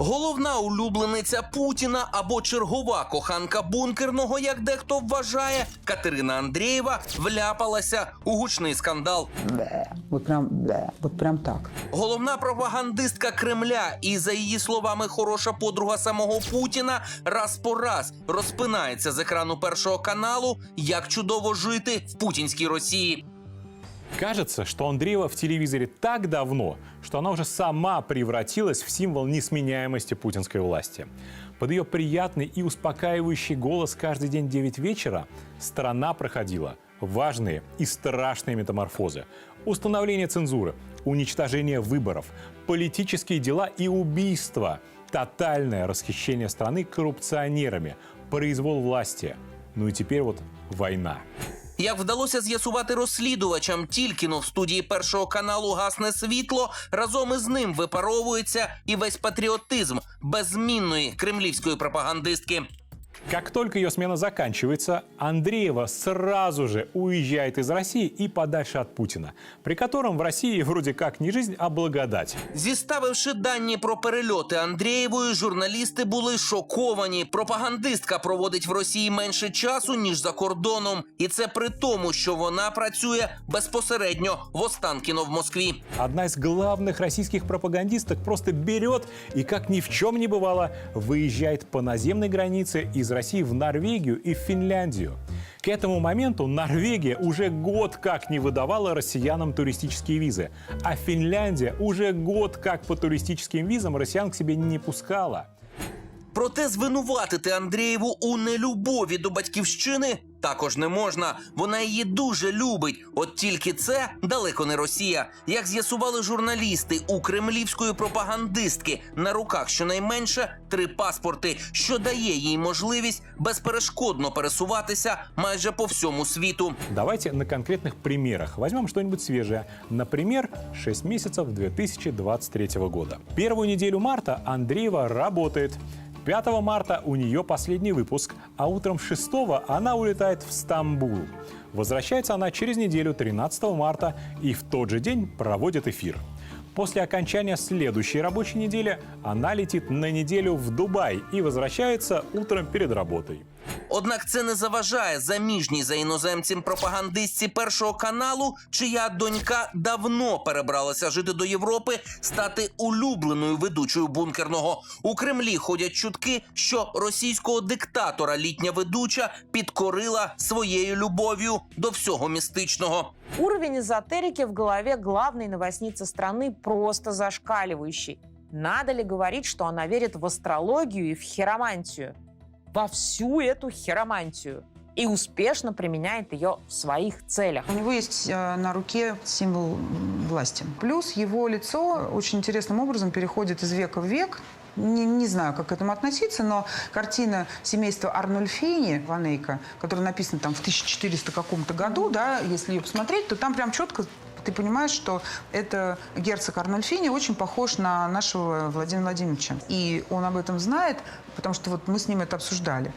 Головна улюблениця Путіна або чергова коханка бункерного, як дехто вважає, Катерина Андрієва вляпалася у гучний скандал. Бе. Вот прям, бе. Вот прям так. Головна пропагандистка Кремля і, за її словами, хороша подруга самого Путіна раз по раз розпинається з екрану першого каналу, як чудово жити в путінській Росії. Кажется, что Андреева в телевизоре так давно, что она уже сама превратилась в символ несменяемости путинской власти. Под ее приятный и успокаивающий голос каждый день в 9 вечера страна проходила важные и страшные метаморфозы. Установление цензуры, уничтожение выборов, политические дела и убийства, тотальное расхищение страны коррупционерами, произвол власти. Ну и теперь вот война. Як вдалося з'ясувати розслідувачам, тільки но в студії першого каналу гасне світло, разом із ним випаровується і весь патріотизм беззмінної кремлівської пропагандистки. Как только ее смена заканчивается, Андреева сразу же уезжает из России и подальше от Путина, при котором в России вроде как не жизнь, а благодать. Зіставивши дані про перельоти Андрієвої, журналісти були шоковані. Пропагандистка проводить в Росії менше часу ніж за кордоном, і це при тому, що вона працює безпосередньо в Останкіно в Москві. Одна из главных российских пропагандисток просто берет и, как ни в чем не бывало, выезжает по наземной границе из России в Норвегию и в Финляндию. К этому моменту Норвегия уже год как не выдавала россиянам туристические визы, а Финляндия уже год как по туристическим визам россиян к себе не пускала. Проте звинуватити Андрієву у нелюбові до батьківщини також не можна. Вона її дуже любить. От тільки це далеко не Росія. Як з'ясували журналісти у кремлівської пропагандистки на руках щонайменше три паспорти, що дає їй можливість безперешкодно пересуватися майже по всьому світу. Давайте на конкретных примерах. Возьмем что-нибудь свежее. Например, 6 месяцев 2023 года. Первую неделю марта Андреева работает. 5 марта у нее последний выпуск, а утром 6 она улетает в Стамбул. Возвращается она через неделю 13 марта и в тот же день проводит эфир. После окончания следующей рабочей недели она летит на неделю в Дубай и возвращается утром перед работой. Однак це не заважає заміжній за іноземцем пропагандистці першого каналу, чия донька давно перебралася жити до Європи, стати улюбленою ведучою бункерного. У Кремлі ходять чутки, що російського диктатора літня ведуча підкорила своєю любов'ю до всього містичного. Уровень эзотерики в голове главной новостницы страны просто зашкаливающий. Надо ли говорить, что она верит в астрологию и в хиромантию? Во всю эту хиромантию. И успешно применяет ее в своих целях. У него есть э, на руке символ власти. Плюс его лицо очень интересным образом переходит из века в век. Не, не знаю, как к этому относиться, но картина семейства Арнольфини Ванейка, которая написана там в 1400 каком-то году, да, если ее посмотреть, то там прям четко ты понимаешь, что это герцог Арнольфини очень похож на нашего Владимира Владимировича. И он об этом знает, потому что вот мы с ним это обсуждали.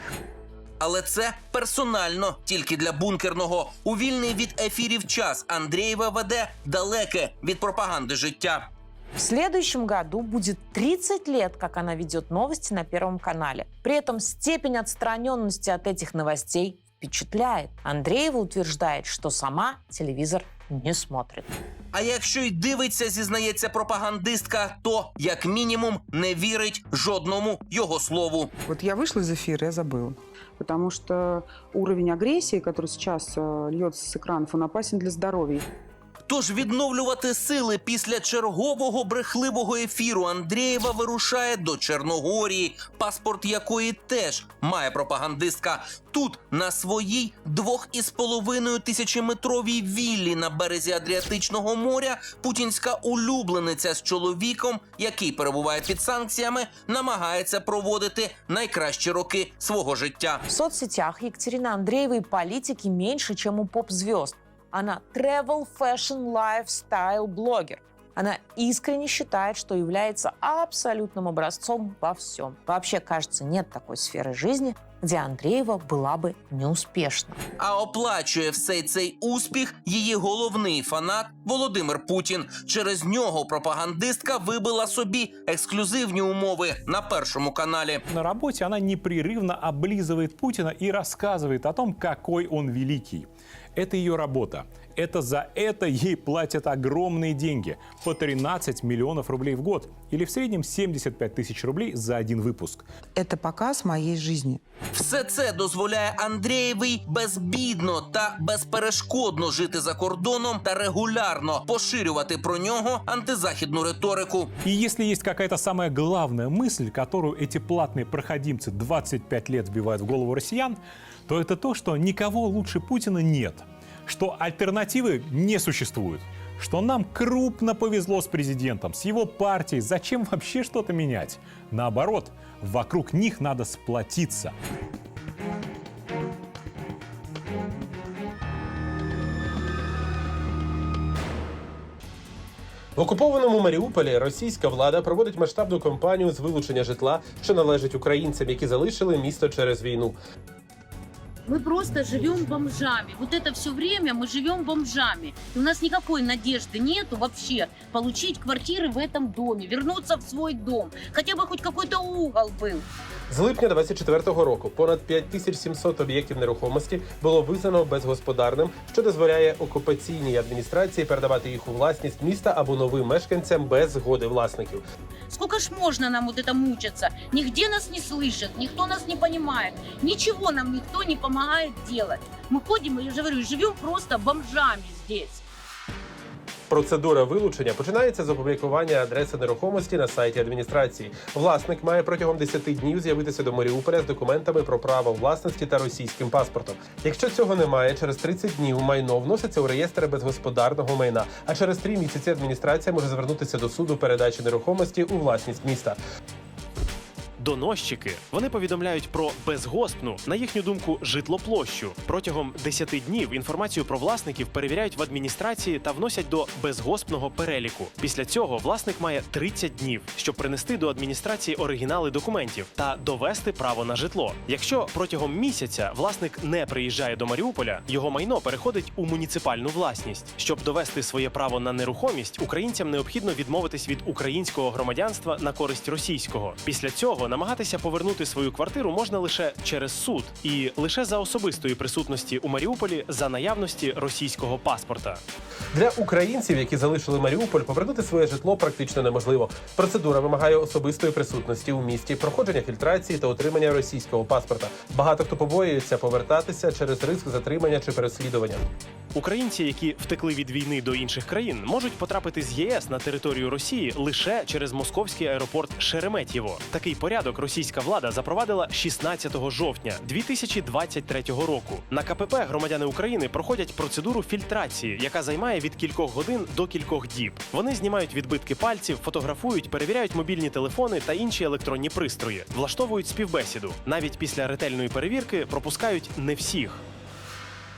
Але це персонально тільки для бункерного. У вільний від ефірів час Андрієва веде далеке від пропаганди життя. В следующем году будет 30 лет, как она ведет новости на Первом канале. При этом степень отстраненности от этих новостей впечатляет. Андреева утверждает, что сама телевизор не смотрит. А якщо й дивиться, зізнається пропагандистка, то як мінімум не вірить жодному його слову. Вот я вышла из эфира, я забыла. Потому что уровень агрессии, который сейчас э, льется с экранов, он опасен для здоровья. Тож відновлювати сили після чергового брехливого ефіру Андрієва вирушає до Чорногорії, паспорт якої теж має пропагандистка. Тут на своїй двох із половиною тисячометровій віллі на березі Адріатичного моря путінська улюблениця з чоловіком, який перебуває під санкціями, намагається проводити найкращі роки свого життя. В соцсетях Екатерины Андреевой политики меньше, чем у поп-звезд. Она travel, fashion, lifestyle блогер. Она искренне считает, что является абсолютным образцом во всем. Вообще, кажется, нет такой сферы жизни, где Андреева была бы неуспешна. А оплачує всей цей успіх її головний фанат Володимир Путін. Через нього пропагандистка вибила собі ексклюзивні умови на першому каналі. На работе она непрерывно облизывает Путина и рассказывает о том, какой он великий. Это ее работа. Это за это ей платят огромные деньги – по 13 миллионов рублей в год или в среднем 75 тысяч рублей за один выпуск. Это показ моей жизни. Все це дозволяє Андрієвій безбідно та безперешкодно жити за кордоном та регулярно поширювати про нього антизахідну риторику. И если есть какая-то самая главная мысль, которую эти платные проходимцы 25 лет вбивают в голову россиян, то это то, что никого лучше Путина нет, что альтернативы не существует, что нам крупно повезло с президентом, с его партией, зачем вообще что-то менять? Наоборот, вокруг них надо сплотиться. В окупованому Маріуполі російська влада проводить масштабну кампанію з вилучення житла, що належить українцям, які залишили місто через війну. Мы просто живем бомжами. Вот это все время мы живем бомжами. И у нас никакой надежды нету вообще получить квартиры в этом доме, вернуться в свой дом. Хотя бы хоть какой-то угол был. З липня 24-го року понад 5700 об'єктів нерухомості було визнано безгосподарним, що дозволяє окупаційній адміністрації передавати їх у власність міста або новим мешканцям без згоди власників. Сколько ж можно нам вот это мучиться? Нигде нас не слышат, никто нас не понимает. Ничего нам никто не помогает делать. Мы ходим, я же говорю, живем просто бомжами здесь. Процедура вилучення починається з опублікування адреси нерухомості на сайті адміністрації. Власник має протягом 10 днів з'явитися до Маріуполя з документами про право власності та російським паспортом. Якщо цього немає, через 30 днів майно вноситься у реєстр безгосподарного майна. А через 3 місяці адміністрація може звернутися до суду передачі нерухомості у власність міста. Доносчики вони повідомляють про безгоспну, на їхню думку, житлоплощу. Протягом 10 днів інформацію про власників перевіряють в адміністрації та вносять до безгоспного переліку. Після цього власник має 30 днів, щоб принести до адміністрації оригінали документів та довести право на житло. Якщо протягом місяця власник не приїжджає до Маріуполя, його майно переходить у муніципальну власність. Щоб довести своє право на нерухомість, українцям необхідно відмовитись від українського громадянства на користь російського. Після цього намагатися повернути свою квартиру можна лише через суд і лише за особистої присутності у Маріуполі за наявності російського паспорта. Для українців, які залишили Маріуполь, повернути своє житло практично неможливо. Процедура вимагає особистої присутності у місті, проходження фільтрації та отримання російського паспорта. Багато хто побоюється повертатися через ризик затримання чи переслідування. Українці, які втекли від війни до інших країн, можуть потрапити з ЄС на територію Росії лише через московський аеропорт Шереметьєво. Такий порядок російська влада запровадила 16 жовтня 2023 року. На КПП громадяни України проходять процедуру фільтрації, яка займає від кількох годин до кількох діб. Вони знімають відбитки пальців, фотографують, перевіряють мобільні телефони та інші електронні пристрої, влаштовують співбесіду. Навіть після ретельної перевірки пропускають не всіх.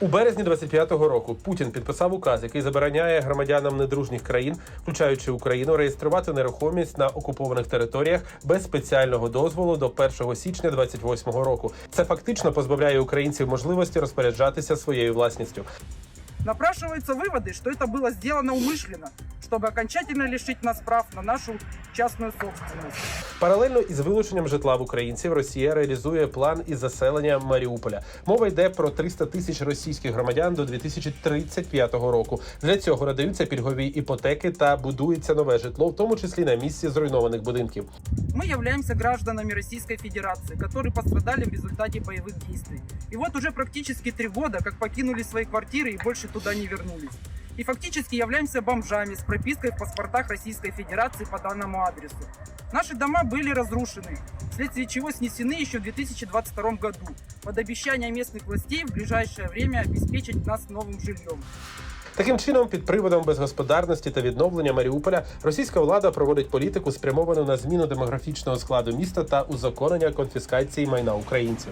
У березні 25-го року Путін підписав указ, який забороняє громадянам недружніх країн, включаючи Україну, реєструвати нерухомість на окупованих територіях без спеціального дозволу до 1 січня 28-го року. Це фактично позбавляє українців можливості розпоряджатися своєю власністю. Напрашиваются выводы, что это было сделано умышленно, чтобы окончательно лишить нас прав на нашу частную собственность. Паралельно із вилученням житла в українців Росія реалізує план із заселення Маріуполя. Мова йде про 300 тисяч російських громадян до 2035 року. Для цього надаються пільгові іпотеки та будується нове житло, в тому числі на місці зруйнованих будинків. Мы являемся гражданами Российской Федерации, которые пострадали в результате боевых действий. И вот уже практически три года, как покинули свои квартиры и больше туда не вернулись. И фактически являемся бомжами с пропиской в паспортах Российской Федерации по данному адресу. Наши дома были разрушены, вследствие чего снесены еще в 2022 году, под обещание местных властей в ближайшее время обеспечить нас новым жильем. Таким чином, під приводом безгосподарності та відновлення Маріуполя, російська влада проводить політику, спрямовану на зміну демографічного складу міста та узаконення конфіскації майна українців.